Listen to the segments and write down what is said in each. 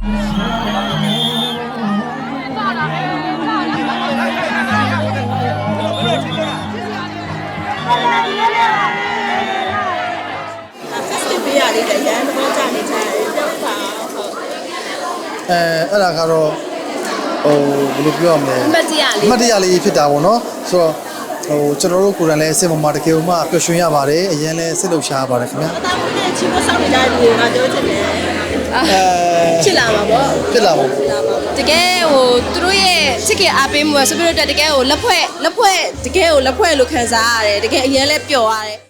ဖက်စတစ်ပေးရလေးလည်းရန်သဘောကျနေကြတယ်ပြောပါဟုတ်အဲအဲ့ဒါကတော့ဟိုဘယ်လိုပြောရမလဲအမှတ်တရလေးအမှတ်တရလေးဖြစ်တာပေါ့နော်ဆိုတော့ဟိုကျွန်တော်တို့ကိုယ်တိုင်လည်းစိတ်မမတကယ်မှပျော်ရွှင်ရပါတယ်အရင်လည်းစိတ်လှုပ်ရှားရပါတယ်ခင်ဗျာအသားမွေးတဲ့ချီမဆောင်နေကြတဲ့လူတွေကပြောချင်တယ်အာအဲ ချစ်လာမှာပေါ့ဖြစ်လာပါဘူးတကယ်ဟိုသူတို့ရဲ့ချစ်ခင်အားပေးမှုကဆိုပြီးတော့တကယ်ဟိုလက်ဖွဲ့လက်ဖွဲ့တကယ်ဟိုလက်ဖွဲ့လို့ခံစားရတယ်တကယ်အရင်လဲပျော်ရတယ်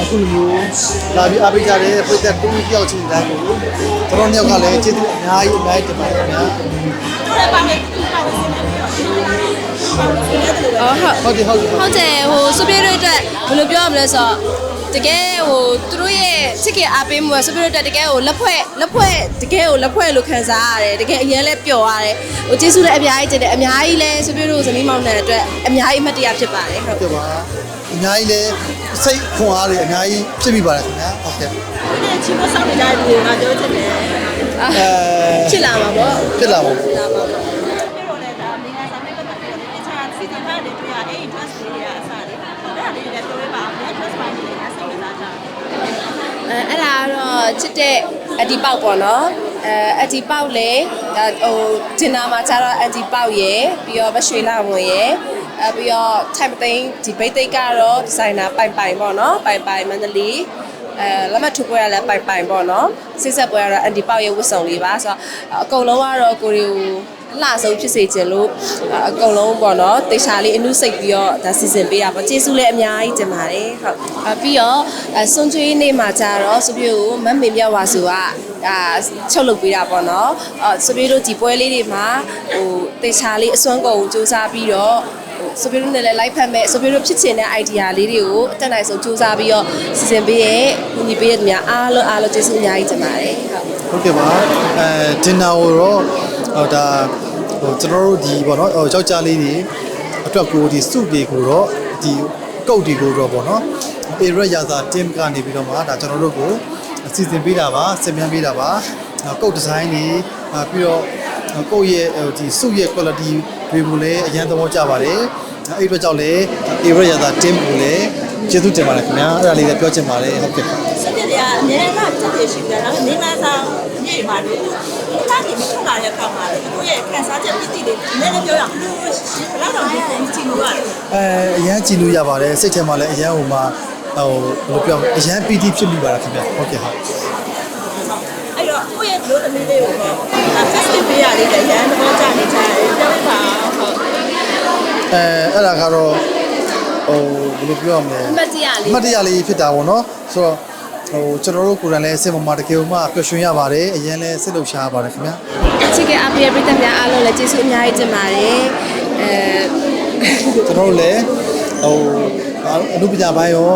အခုလိုမျိုးလာပြီးအားပေးကြတဲ့ပြည်သက်တူတယောက်ချင်းတိုင်းကိုကျွန်တော်မြောက်ကလည်းကျေးဇူးအများကြီးအများကြီးတင်ပါတယ်ခင်ဗျာသူလည်းပါမယ်သူပါမယ်ဆင်းနေပြီးတော့ပါမယ်ဆင်းနေတယ်လို့ပဲအော်ဟုတ်ဟုတ်တယ်ဟုတ်တယ်ဟုတ်တယ်ဟိုဆိုပြီးတော့အတွက်ဘယ်လိုပြောရမလဲဆိုတော့တကယ်ဟိုသူတို့ရဲ့ချစ်ခင်အားပေးမှုကဆိုပြီးတော့တကယ်ဟိုလက်ဖွဲ့လက်ဖွဲ့တကယ်ဟိုလက်ဖွဲ့လို့ခံစားရတယ်တကယ်အရင်လဲပျော်ရတယ်ဟိုကျေးဇူးလည်းအများကြီးတင်တယ်အများကြီးလဲဆိုပြီးတော့ဇနီးမောင်နှံအတွက်အများကြီးအမှတ်တရဖြစ်ပါတယ်ဟုတ်ကဲ့ပါ အများကြီးလည်းစိတ်ခွန်အားတွေအများကြီးဖြစ်မိပါတယ်ခင်ဗျာဟုတ်ကဲ့ဒီချီမဆောင်နေကြတဲ့လူတွေကပြောချင်တယ်အာအဲချစ်လာမှာပေါ့ဖြစ်လာပါဘူးဒါပါပေါ့ပြီးတော့လည်းဒါမိသားစုနဲ့ပတ်သက်ပြီးတော့တခြားစီတီဖာတွေတွေ့ရအဲ့ dress တွေရအစားတွေအဲ့ဒါလေးတွေလည်းပြောပြပါအောင် dress ပိုင်းတွေလည်းစိတ်ဝင်စားကြတယ်အဲအဲ့ဒါကတော့ချစ်တဲ့အဒီပေါက်ပေါ့နော်အဲအဒီပေါက်လေဒါဟိုဂျင်နာမှာကျတော့အဒီပေါက်ရယ်ပြီးတော့မရွှေလာမွန်ရယ် အဲပြီးတော့ type သိန်းဒီဘိတ်သိက်ကတော့ဒီဇိုင်နာပိုင်ပိုင်ပေါ့နော်ပိုင်ပိုင်မန္တလေးအဲလက်မတ်ထုတ်ပွဲရလဲပိုင်ပိုင်ပေါ့နော်စိတ်ဆက်ပွဲကတော့အန်ဒီပေါက်ရဲ့ဝတ်စုံလေးပါဆိုတော့အကုန်လုံးကတော့ကိုရီကိုလှဆုံးဖြစ်စေခြင်းလို့အကုန်လုံးပေါ့နော်တေချာလေးအနုစိတ်ပြီးတော့ဒါစီစဉ်ပေးတာပေါ့ကျေးဇူးလည်းအများကြီးတင်ပါတယ်ဟုတ်အပြီးတော့အစွန်ကျွေးနေ့မှာကျတော့စပြည့်ကိုမတ်မေမြတ်ဝါစုက အာချုပ်လုပ်ပေးတာပေါ့နော်အစပြည့်တို့ဒီပွဲလေးတွေမှာဟိုတေချာလေးအစွမ်းကုန်စူးစမ်းပြီးတော့ဟိုစပြည့်တို့နဲ့လည်း live ဖတ်မဲ့စပြည့်တို့ဖြစ်ချင်တဲ့ idea လေးတွေကိုအတက်နိုင်ဆုံးစူးစမ်းပြီးတော့စီစဉ်ပေးရဲ့ညီညီပေးရဲ့များအားလုံးအားလုံးကျေးဇူးအများကြီးတင်ပါတယ်ဟုတ်ဟုတ်ကဲ့ပါအဲဒင်နာကိုတော့ဟိုဒါဟိုကျွန်တော်တို့ဒီပေါ့နော်ဟိုယောက်ျားလေးတွေအတွက်ကိုဒီစုတွေကိုတော့ဒီကုတ်တွေကိုတော့ပေါ့နော်ပေရရာသာ team ကနေပြီးတော့မှဒါကျွန်တော်တို့ကိုအ စီအစဉ်ပေးတာပါစင်မြန်းပေးတာပါကုတ်ဒီဇိုင်းတွေပြီးတော့ကုတ်ရဲ့ဟိုဒီစုရဲ့ quality တွေကိုလည်းအရင်သဘောကျပါတယ်အဲ့ဒီအတွက်ကြောင့်လည်းပေရရာသာ team ကိုလည်းကျေးဇူးတင်ပါတယ်ခင်ဗျာအဲ့ဒါလေးလည်းပြောချင်ပါတယ်ဟုတ်ကဲ့စက်ပြတွေကအများအားဖြင့်တက်ရှိတယ်နော်နေမဆောင်ညစ်ပါတယ်ဒီသားကြီးမထွက်လာတဲ့အခါမှာကိုယ့်ရဲ့ခံစားချက်ပြည့်တည်လေးနည်းနည်းပြောရအောင်ဘယ်လောက်တော့ဒီပုံကြည့်လို့ရတယ်အဲအရန်ကြည်လို့ရပါတယ်စိတ်ထဲမှာလည်းအရန်ဟိုမှာ ဟိုဘယ်လိုပြောမလဲအရန်ပီတိဖြစ်မိပါလားခင်ဗျဟုတ်ကဲ့ဟုတ်အဲ့တော့ကိုယ့်ရဲ့လိုအပ်လေးတွေကိုတော့ဒါ festival ပေးရလေးလည်းရန်သဘောကျနေကြတယ်ပြောပြပါအောင်ဟုတ်အဲအဲ့ဒါကတော့ဟိုဘယ်လိုပြောရမလဲအမှတ်တရလေးအမှတ်တရလေးဖြစ်တာပေါ့နော်ဆိုတော့ဟိုကျွန်တော်တို့ကိုယ်တိုင်လည်းစိတ်မမတကယ်မှပျော်ရွှင်ရပါတယ်အရင်လည်းစိတ်လှုပ်ရှားရပါတယ်ခင်ဗျချစ်ကအဖေပြည်သက်များအားလုံးလည်းကျေးဇူးအများကြီးတင်ပါတယ်အဲကျွန်တော်တို့လည်းဟို အနုပညာပိုင်းရော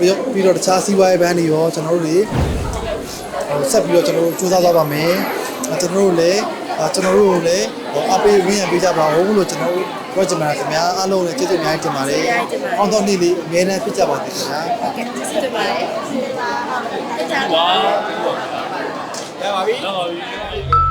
ပြီးတော့ပြီးတော့တခြားစီးပွားရေးဘန်းတွေရောကျွန်တော်တို့တွေဟိုဆက်ပြီးတော့ကျွန်တော်တို့စူးစမ်းသွားပါမယ်ကျွန်တော်တို့လည်းကျွန်တော်တို့ကိုလည်းအပေးဝင်းရပေးကြပါဦးလို့ကျွန်တော်တို့ပြောချင်ပါတယ်ခင်ဗျာအားလုံးလည်းကျေးဇူးအများကြီးတင်ပါတယ်အောင်တော်နေ့လေးအများနဲ့ဖြစ်ကြပါစေခင်ဗျာကျေးဇူးတင်ပါတယ်ရပါပြီရပါပြီ